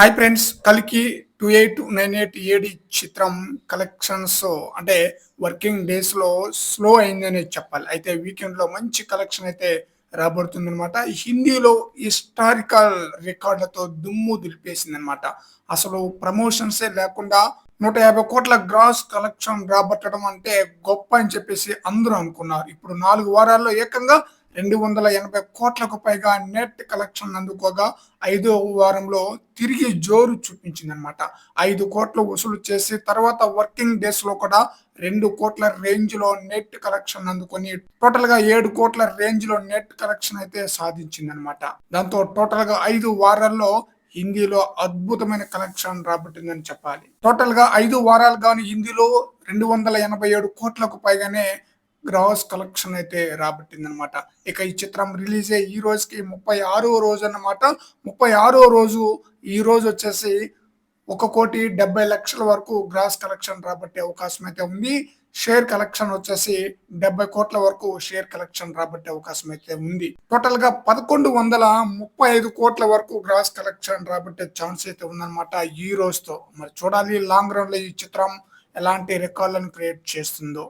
Hi friends కలికి two eight nine eight AD చిత్రం collections అంటే వర్కింగ్ డేస్లో స్లో అయిందని చెప్పాలి. అయితే వీకెండ్లో మంచి కలెక్షన్ అయితే రాబడుతుంది అనమాట హిందీలో హిస్టారికల్ రికార్డులతో దుమ్ము దులిపేసింది అనమాట అసలు ప్రమోషన్సే లేకుండా నూట యాభై కోట్ల గ్రాస్ కలెక్షన్ రాబట్టడం అంటే గొప్ప అని చెప్పేసి అందరూ అనుకున్నారు. ఇప్పుడు నాలుగు వారాల్లో ఏకంగా రెండు వందల ఎనభై కోట్లకు పైగా నెట్ కలెక్షన్ అందుకోగా ఐదో వారంలో తిరిగి జోరు చూపించింది అనమాట ఐదు కోట్లు వసూలు చేసి తర్వాత వర్కింగ్ డేస్లో కూడా రెండు కోట్ల రేంజ్లో నెట్ కలెక్షన్ అందుకొని టోటల్గా ఏడు కోట్ల రేంజ్లో నెట్ కలెక్షన్ అయితే సాధించింది అనమాట దాంతో టోటల్గా ఐదు వారాల్లో హిందీలో అద్భుతమైన కలెక్షన్ రాబట్టిందని చెప్పాలి. టోటల్గా ఐదు వారాలు గాను హిందీలో రెండు వందల ఎనభై ఏడు కోట్లకు పైగానే గ్రాస్ కలెక్షన్ అయితే రాబట్టింది అనమాట ఇక ఈ చిత్రం రిలీజ్ అయ్యి ఈ రోజుకి ముప్పై ఆరో రోజు అన్నమాట. ముప్పై ఆరో రోజు ఈ రోజు వచ్చేసి ఒక కోటి డెబ్బై లక్షల వరకు గ్రాస్ కలెక్షన్ రాబట్టే అవకాశం అయితే ఉంది. షేర్ కలెక్షన్ వచ్చేసి డెబ్బై కోట్ల వరకు షేర్ కలెక్షన్ రాబట్టే అవకాశం అయితే ఉంది. టోటల్గా పదకొండు వందల ముప్పై ఐదు కోట్ల వరకు గ్రాస్ కలెక్షన్ రాబట్టే ఛాన్స్ అయితే ఉందన్నమాట ఈ రోజుతో. మరి చూడాలి లాంగ్ రన్లో ఈ చిత్రం ఎలాంటి రికార్డులను క్రియేట్ చేస్తుందో.